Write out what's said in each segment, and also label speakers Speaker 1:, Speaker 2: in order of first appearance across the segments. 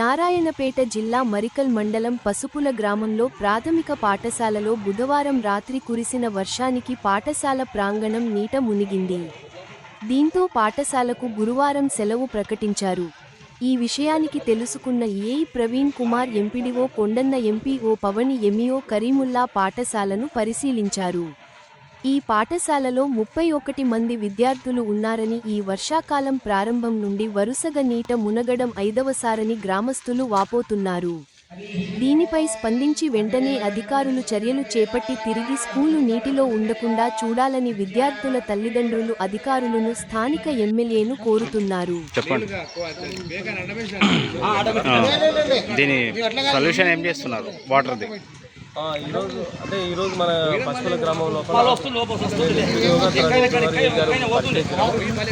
Speaker 1: నారాయణపేట జిల్లా మరికల్ మండలం పసుపుల గ్రామంలో ప్రాథమిక పాఠశాలలో బుధవారం రాత్రి కురిసిన వర్షానికి పాఠశాల ప్రాంగణం నీట మునిగింది. దీంతో పాఠశాలకు గురువారం సెలవు ప్రకటించారు. ఈ విషయానికి తెలుసుకున్న AE Praveen Kumar MPDO Kondanna MPO Pavani MEO Karimulla పాఠశాలను పరిశీలించారు. ఈ పాఠశాలలో ముప్పై ఒకటి మంది విద్యార్థులు ఉన్నారని ఈ వర్షాకాలం ప్రారంభం నుండి వరుసగా నీట మునగడం ఐదవసారని గ్రామస్తులు వాపోతున్నారు. దీనిపై స్పందించి వెంటనే అధికారులు చర్యలు చేపట్టి తిరిగి స్కూలు నీటిలో ఉండకుండా చూడాలని విద్యార్థుల తల్లిదండ్రులు అధికారులను స్థానిక ఎమ్మెల్యేను కోరుతున్నారు.
Speaker 2: దీని సొల్యూషన్ ఏం చేస్తున్నారు? వాటర్ది.
Speaker 3: ఈరోజు అంటే ఈరోజు మన పశువుల గ్రామం లోపల.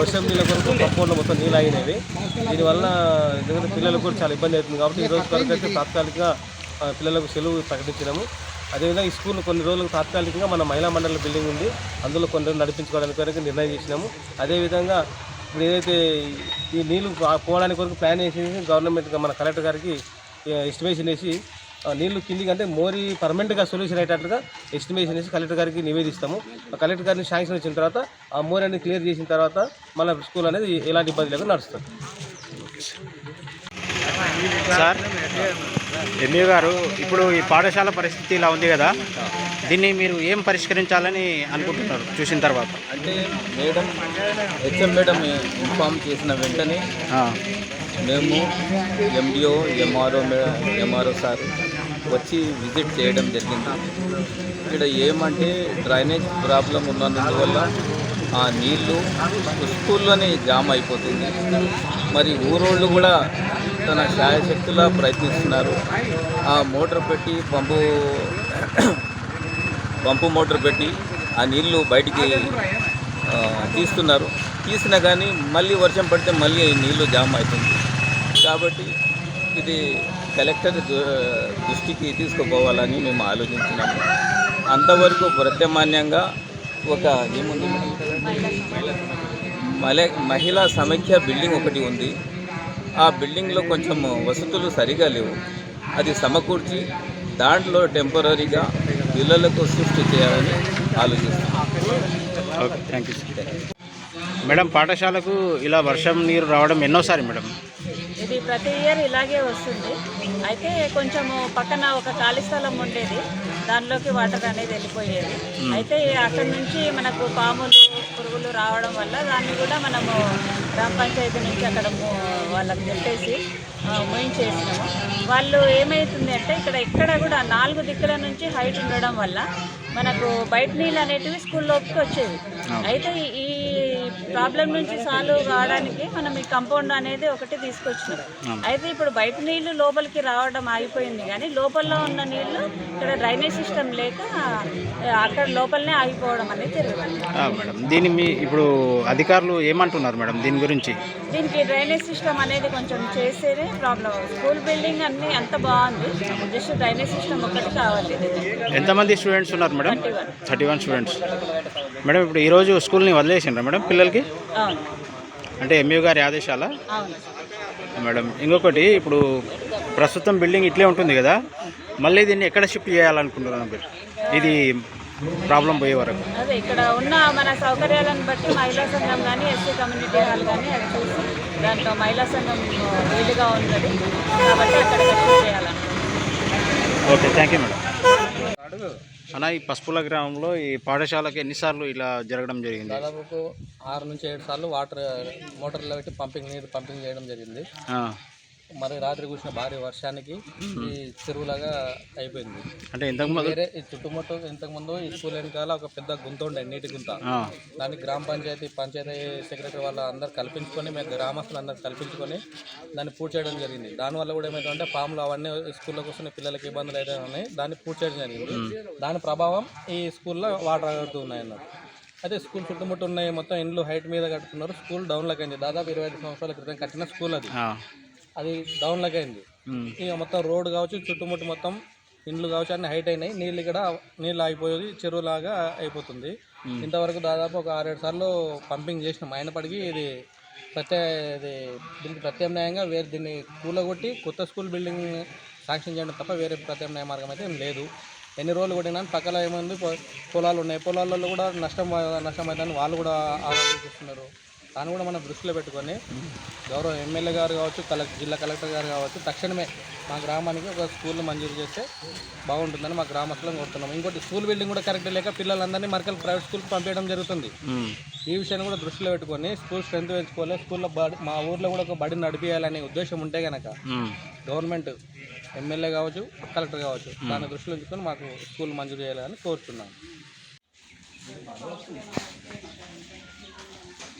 Speaker 3: వర్షం నీళ్ళ కొరకు కంపౌండ్లో మొత్తం నీళ్ళు అయినవి దీనివల్ల ఎందుకంటే పిల్లలకు కూడా చాలా ఇబ్బంది అవుతుంది కాబట్టి ఈ రోజు వరకు అయితే తాత్కాలికంగా పిల్లలకు సెలవు ప్రకటించినాము. అదేవిధంగా ఈ స్కూల్ కొన్ని రోజులకు తాత్కాలికంగా మన మహిళా మండలి బిల్డింగ్ ఉంది. అందులో కొన్ని రోజులు నడిపించుకోవడానికి వరకు నిర్ణయం చేసినాము. అదేవిధంగా ఇప్పుడు ఏదైతే ఈ నీళ్ళు పోవడానికి వరకు ప్లాన్ వేసేసి గవర్నమెంట్ మన కలెక్టర్ గారికి ఎస్టిమేషన్ వేసి నీళ్ళు కిందికి అంటే మోరీ పర్మనెంట్గా సొల్యూషన్ అయ్యేటట్లుగా ఎస్టిమేషన్ వేసి కలెక్టర్ గారికి నివేదిస్తాము. ఆ కలెక్టర్ గారిని శాంక్షన్ వచ్చిన తర్వాత ఆ మోరీ అనేది క్లియర్ చేసిన తర్వాత మన స్కూల్ అనేది ఎలాంటి ఇబ్బంది లేకుండా నడుస్తుంది.
Speaker 2: సార్ ఎంఈ గారు ఇప్పుడు ఈ పాఠశాల పరిస్థితి ఇలా ఉంది కదా దీన్ని మీరు ఏం పరిష్కరించాలని అనుకుంటున్నారు చూసిన తర్వాత?
Speaker 4: అంటే మేడం హెచ్ఎం మేడం ఇన్ఫామ్ చేసిన వెంటనే మేము ఎండిఓ ఎంఆర్ఓ ఎంఆర్ఓ సార్ వచ్చి విజిట్ చేయడం జరిగింది. ఇక్కడ ఏమంటే డ్రైనేజ్ ప్రాబ్లం ఉన్నందువల్ల ఆ నీళ్ళు స్కూల్లోనే జామ్ అయిపోతుంది. మరి ఊరోళ్ళు కూడా తన శాయశక్తులా ప్రయత్నిస్తున్నారు. ఆ మోటార్ పెట్టి పంపు పంపు మోటార్ పెట్టి ఆ నీళ్ళు బయటికి తీస్తున్నారు. తీసినా కానీ మళ్ళీ వర్షం పడితే మళ్ళీ నీళ్ళు జామ్ అవుతుంది కాబట్టి ఇది కలెక్టర్ దు- దృష్టికి తీసుకుపోవాలని మేము ఆలోచించినాము అంతవరకు ప్రత్యామాన్యంగా ఒక ఏముంది మహిళ మహిళా సమైక్య బిల్డింగ్ ఒకటి ఉంది. ఆ బిల్డింగ్లో కొంచెం వసతులు సరిగా లేవు. అది సమకూర్చి దాంట్లో టెంపరీగా పిల్లలకు సృష్టి చేయాలని ఆలోచిస్తున్నాం.
Speaker 2: ఓకే థ్యాంక్ యూ మేడం పాఠశాలకు ఇలా వర్షం నీరు రావడం ఎన్నోసారి మేడం?
Speaker 5: ఇది ప్రతి ఇయర్ ఇలాగే వస్తుంది. అయితే కొంచెము పక్కన ఒక ఖాళీ స్థలం ఉండేది. దానిలోకి వాటర్ అనేది వెళ్ళిపోయేది. అయితే అక్కడి నుంచి మనకు పాములు పురుగులు రావడం వల్ల దాన్ని కూడా మనము గ్రామ పంచాయతీ నుంచి అక్కడ వాళ్ళకి చెప్పేసి మోయించేసినాము. వాళ్ళు ఏమవుతుంది అంటే ఇక్కడ ఎక్కడ కూడా నాలుగు దిక్కుల నుంచి హైట్ ఉండడం వల్ల మనకు బయట నీళ్ళు అనేటివి స్కూల్లోకి వచ్చేవి. అయితే ఈ ప్రాబ్లం నుంచి సాల్వ్ కావడానికి మనం ఈ కంపౌండ్ అనేది ఒకటి తీసుకొచ్చినాం. అయితే ఇప్పుడు బయట నీళ్ళు లోపలికి రావడం ఆగిపోయింది కానీ లోపల ఉన్న నీళ్ళు ఇక్కడ డ్రైనేజ్ సిస్టమ్ లేక అక్కడ లోపలనే ఆగిపోవడం అనేది జరుగుతుంది.
Speaker 2: మేడం. దీన్ని మీ ఇప్పుడు అధికారులు ఏమంటున్నారు మేడం దీని గురించి?
Speaker 5: దీనికి డ్రైనేజ్ సిస్టమ్ అనేది కొంచెం చేస్తేనే ప్రాబ్లం స్కూల్ బిల్డింగ్ అన్ని అంత బాగుంది. జస్ట్ డ్రైనేజ్ సిస్టమ్ ఒకటి కావాలి.
Speaker 2: ఎంతమంది స్టూడెంట్స్ ఉన్నారు madam?
Speaker 5: Thirty one
Speaker 2: students. Madam ఇప్పుడు ఈరోజు స్కూల్ని వదిలేసిండ్రా మేడం పిల్లలకి? అంటే ఎంఈ గారి ఆదేశాల? మేడం ఇంకొకటి ఇప్పుడు ప్రస్తుతం బిల్డింగ్ ఇట్లే ఉంటుంది కదా మళ్ళీ దీన్ని ఎక్కడ షిఫ్ట్ చేయాలనుకుంటున్నాను మీరు? ఇది ప్రాబ్లం పోయే వరకు.
Speaker 5: అదే ఇక్కడ ఉన్న మన సౌకర్యాలను బట్టి మహిళా సంఘం కానీ ఎస్సీ కమ్యూనిటీ హాల్ కానీ అది చూసి దాంట్లో మహిళా సంఘం వీలుగా ఉన్నది. కాబట్టి అక్కడ
Speaker 2: ఓకే థ్యాంక్ యూ మేడం అన్న ఈ పసుపుల గ్రామంలో ఈ పాఠశాలకు ఎన్నిసార్లు ఇలా జరగడం జరిగింది?
Speaker 3: దాదాపు ఆరు నుంచి ఏడు సార్లు వాటర్ మోటార్లో పెట్టి పంపింగ్ నీరు పంపింగ్ చేయడం జరిగింది. మరి రాత్రి కూర్చున్న భారీ వర్షానికి ఈ చెరువులాగా అయిపోయింది.
Speaker 2: అంటే ఇంతకుముందు
Speaker 3: వేరే ఈ చుట్టుముట్టు ఇంతకుముందు ఈ స్కూల్ వెనకాల ఒక పెద్ద గుంత ఉండే నీటి గుంత. దాన్ని గ్రామ పంచాయతీ పంచాయతీ సెక్రటరీ వాళ్ళు అందరు కల్పించుకొని మేము గ్రామస్తులు అందరు కల్పించుకొని దాన్ని పూర్తి చేయడం జరిగింది. దానివల్ల కూడా ఏమైందంటే పాములు అవన్నీ స్కూల్లో కూర్చున్న పిల్లలకి ఇబ్బందులు అయితే ఉన్నాయి. దాన్ని పూర్తి చేయడం జరిగింది. దాని ప్రభావం ఈ స్కూల్లో వాటర్ ఆగుతూ ఉన్నాయి అన్నట్టు అయితే స్కూల్ చుట్టుముట్టు ఉన్నాయి మొత్తం ఇండ్లు హైట్ మీద కట్టుకున్నారు. స్కూల్ డౌన్లోకి అయింది. దాదాపు ఇరవై ఐదు సంవత్సరాల క్రితం కట్టిన స్కూల్ అది. అది డౌన్లోకి అయింది. ఇక మొత్తం రోడ్ కావచ్చు చుట్టుముట్టు మొత్తం ఇండ్లు కావచ్చు అన్ని హైట్ అయినాయి. నీళ్ళు ఇక్కడ నీళ్ళు ఆగిపోయేది చెరువులాగా అయిపోతుంది. ఇంతవరకు దాదాపు ఒక ఆరేడు సార్లు పంపింగ్ చేసినాం. అయినప్పటికీ ఇది ప్రత్యే ఇది దీనికి ప్రత్యామ్నాయంగా వేరే దీన్ని కూలగొట్టి కొత్త స్కూల్ బిల్డింగ్ శాంక్షన్ చేయడం తప్ప వేరే ప్రత్యామ్నాయ మార్గం అయితే ఏం లేదు. ఎన్ని రోజులు కొట్టినా పక్కన ఏముంది? పొలాలు ఉన్నాయి. పొలాలలో కూడా నష్టం నష్టం అవుతుందని వాళ్ళు కూడా ఆలోచిస్తున్నారు. దాన్ని కూడా మనం దృష్టిలో పెట్టుకొని గౌరవ ఎమ్మెల్యే గారు కావచ్చు కలెక్టర్ జిల్లా కలెక్టర్ గారు కావచ్చు తక్షణమే మా గ్రామానికి ఒక స్కూల్ని మంజూరు చేస్తే బాగుంటుందని మా గ్రామస్తులను కోరుతున్నాం ఇంకోటి స్కూల్ బిల్డింగ్ కూడా కరెక్ట్ లేక పిల్లలందరినీ మరకలు ప్రైవేట్ స్కూల్కి పంపించడం జరుగుతుంది. ఈ విషయాన్ని కూడా దృష్టిలో పెట్టుకొని స్కూల్ స్ట్రెంత్ పెంచుకోవాలి. స్కూల్లో బడి మా ఊర్లో కూడా ఒక బడి నడిపించాలనే ఉద్దేశం ఉంటే కనుక గవర్నమెంట్ ఎమ్మెల్యే కావచ్చు కలెక్టర్ కావచ్చు దాన్ని దృష్టిలో ఉంచుకొని మాకు స్కూల్ మంజూరు చేయాలని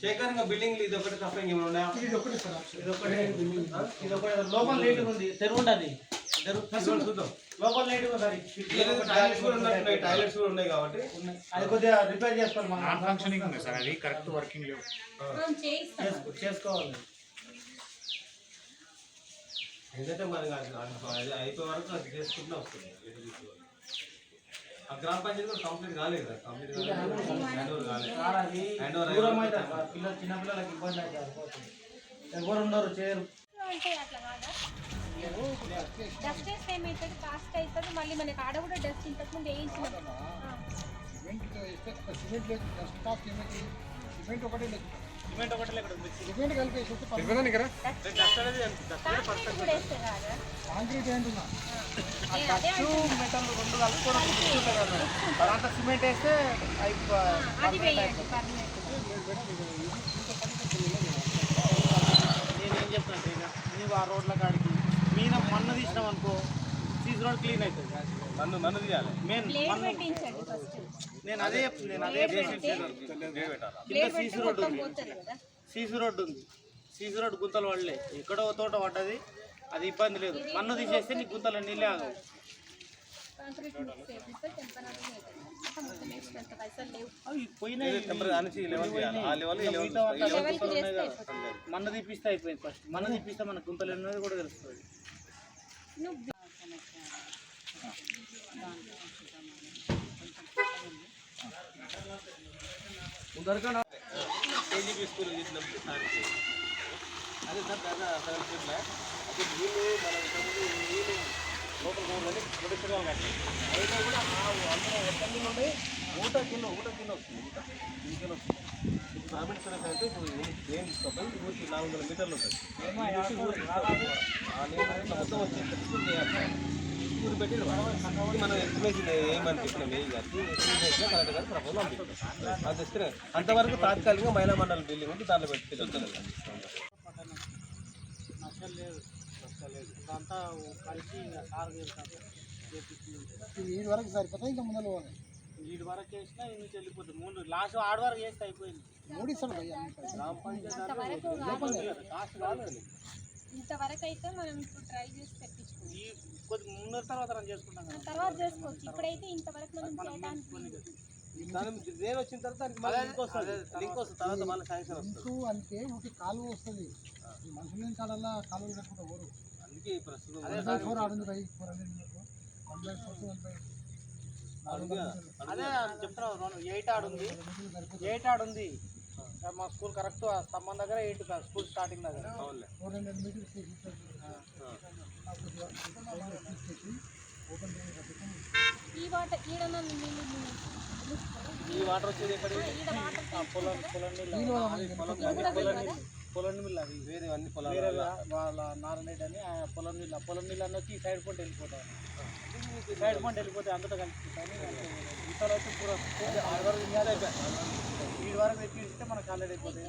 Speaker 6: శేఖరంగా బిల్డింగ్ ఇది ఒకటి తప్ప ఇంకేమైనా ఉన్నాయా? ఇది ఒకటి ఇది ఒకటి ఇది ఒకటి లోపల లైట్ ఉంది తెరువు ఉండదు చూద్దాం లోపల లైట్ ఒకసారి టాయిలెట్స్ కూడా ఉన్నాయి టాయిలెట్స్ కూడా ఉన్నాయి కాబట్టి. అది కొద్దిగా రిపేర్ చేసుకోవాలి మనం.
Speaker 2: నాన్ ఫంక్షనింగ్ ఉంది సార్ అది కరెక్ట్ వర్కింగ్ లేవు.
Speaker 6: చేసుకో- చేసుకోవాలి. ఎందుకంటే మరి అయిపోయే వరకు అది చేసుకుంటూ వస్తుంది. ఆ గ్రామ పంచాయతీ కూడా కంప్లీట్ కాలేదు కంప్లీట్ కాలేదు. హ్యాండ్ ఓవర్ కాలేదు. హ్యాండ్ ఓవర్
Speaker 3: దూరం అవుతుంది పిల్లలు చిన్నపిల్లలకి ఇబ్బంది అవుతుంది ఎవరు ఉండరు చేయరు.
Speaker 7: అంటే అట్లా కాదా? డస్ట్ వేస్తే ఏమవుతుంది కాస్ట్ అవుతుంది మళ్ళీ మనకి ఆడ కూడా డస్ట్ ఇంతకుముందు వేయించిన. కాంక్రీట్ అదే అంటున్నా.
Speaker 3: సిమెంట్ వేస్తే
Speaker 6: నేను ఏం చెప్తాను ఇక నీవు ఆ రోడ్ల కాడికి మీద మన్ను తీసినాం అనుకో సీసీ రోడ్ క్లీన్ అవుతుంది. మన్ను మన్ను తీయాలి. మెయిన్ నేను అదే నేను అదే
Speaker 7: ప్లేట్ పెడితే ప్లేట్ పెడితే మొత్తం పోతుంది కదా.
Speaker 6: సీసీ రోడ్డు ఉంది. సీసీ రోడ్డు గుంతలు పడలే. ఎక్కడో తోట పడ్డది. అది ఇబ్బంది లేదు. మన్ను తీసేస్తే నీకు గుంతలు నీళ్ళే ఆగవు. మన్ను తీపిస్తే అయిపోయింది ఫస్ట్ మన్ను తీపిస్తే మన గుంతలు ఎన్నది కూడా తెలుస్తుంది
Speaker 7: నువ్వు
Speaker 6: కేజీబీ స్కూల్ చేసినప్పుడు సార్ అదే సార్ దాదా సార్ చెప్పలే అది నీళ్ళు మనం ఇంతకుముందు లోపల పోవాలని ప్రొడక్షన్ కట్టాలి అయినా కూడా అందులో ఎంత నీళ్ళు ఉన్నాయి ఊట కిలో ఊట వస్తుంది ఊట వస్తుంది ఇప్పుడు అయితే ఇప్పుడు ఏం తీసుకోవాలి ఊరికి నాలుగు వందల మీటర్లు ఉంటుంది మొత్తం వచ్చి పెట్టి ఇది మనం ఎస్టిమేషన్ ఏమని చెప్పినాం ఏ గారికి ఎస్టిమేషన్ కలెక్టర్ గారు ప్రపోజల్ పంపిస్తాం. అది ఇస్తే అంతవరకు తాత్కాలికంగా మహిళా మండలి బిల్డింగ్ ఉంది దాంట్లో పెట్టి వస్తుంది
Speaker 3: అంతా కలిసి సార్ వీడి వరకు సరిపోతాయి ఇంకా ముందర పోవాలి.
Speaker 6: వీటి వరకు చేసినా నుంచి వెళ్ళిపోతుంది. మూడు లాస్ట్ ఆడ వరకు చేస్తే అయిపోయింది.
Speaker 3: మూడు ఇస్తాడు భయ్యా
Speaker 6: గ్రామ పంచాయతీ
Speaker 7: కాదు. ఇంతవరకు అయితే మనం ఇప్పుడు ట్రై చేసి తెప్పించుకుంటాం
Speaker 6: ఈ కొద్ది ముందర తర్వాత మనం చేసుకుంటాం కదా
Speaker 7: తర్వాత చేసుకోవచ్చు ఇప్పుడైతే ఇంతవరకు మనం చేయడానికి
Speaker 6: వచ్చిన తర్వాత దానికి మళ్ళీ లింక్ వస్తుంది లింక్ వస్తుంది తర్వాత మళ్ళీ శాంక్షన్ వస్తుంది
Speaker 3: అంటే ఒక కాలువ వస్తుంది ఈ మనుషుల ఊరు
Speaker 6: అందుకే ప్రస్తుతం
Speaker 3: ఆడుంది వన్ బై
Speaker 6: అదే చెప్తున్నాను ఎయిట్ ఆడు ఉంది ఎయిట్ ఆడు ఉంది మా స్కూల్ కరెక్ట్ స్తంభం దగ్గర ఎయిట్ స్కూల్ స్టార్టింగ్ దగ్గర.
Speaker 7: ఈ వాటర్
Speaker 6: ఈ వాటర్ వచ్చేది ఎక్కడ పొలం పొలం నీళ్ళు. పొలం నీళ్ళు. పొలం నీళ్ళు అవి వేరే అన్ని పొలం వేరే వాళ్ళ నారనేట్ అని ఆ పొలం నీళ్ళు ఆ పొలం నీళ్ళు అన్న వచ్చి ఈ సైడ్ పంట వెళ్ళిపోతాయి ఈ సైడ్ పంట వెళ్ళిపోతే అంతటా కలిసిపోతాయి ఈసారి అయితే పూర ఆరు వరకు ఇస్తే మనకు ఆల్రెడీ అయిపోతాయి